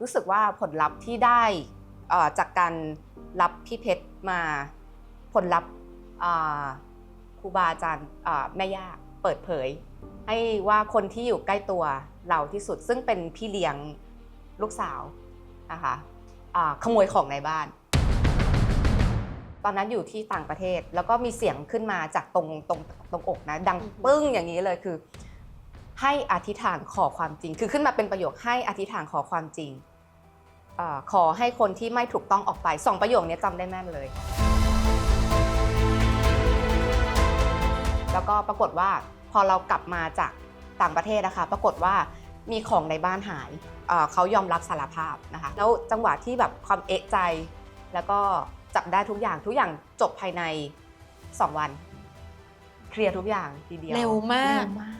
รู้สึกว่าผลลัพธ์ที่ได้จากการรับพี่เพชรมาผลลัพธ์ครูบาอาจารย์แม่ย่าเปิดเผย ให้ว่าคนที่อยู่ใกล้ตัวเราที่สุด ซึ่งเป็นพี่เลี้ยงลูกสาวนะคะขโมยของในบ้าน ตอนนั้นอยู่ที่ต่างประเทศแล้วก็มีเสียงขึ้นมาจากตรงตรงตรงอกนะ ดังปึ้งอย่างนี้เลยคือ ให้อธิษฐานขอความจริง คือขึ้นมาเป็นประโยคให้อธิษฐานขอความจริง ขอให้คนที่ไม่ถูกต้องออกไปสองประโยคนี้จำได้แม่นเลย แล้วก็ปรากฏว่าพอเรากลับมาจากต่างประเทศนะคะ ปรากฏว่ามีของในบ้านหายเอ่อเขายอมรับสารภาพนะคะ แล้วจังหวะที่แบบความเอะใจ แล้วก็จับได้ทุกอย่างทุกอย่างจบภายใน 2 วัน เคลียร์ทุกอย่างทีเดียว เร็วมากเร็วมาก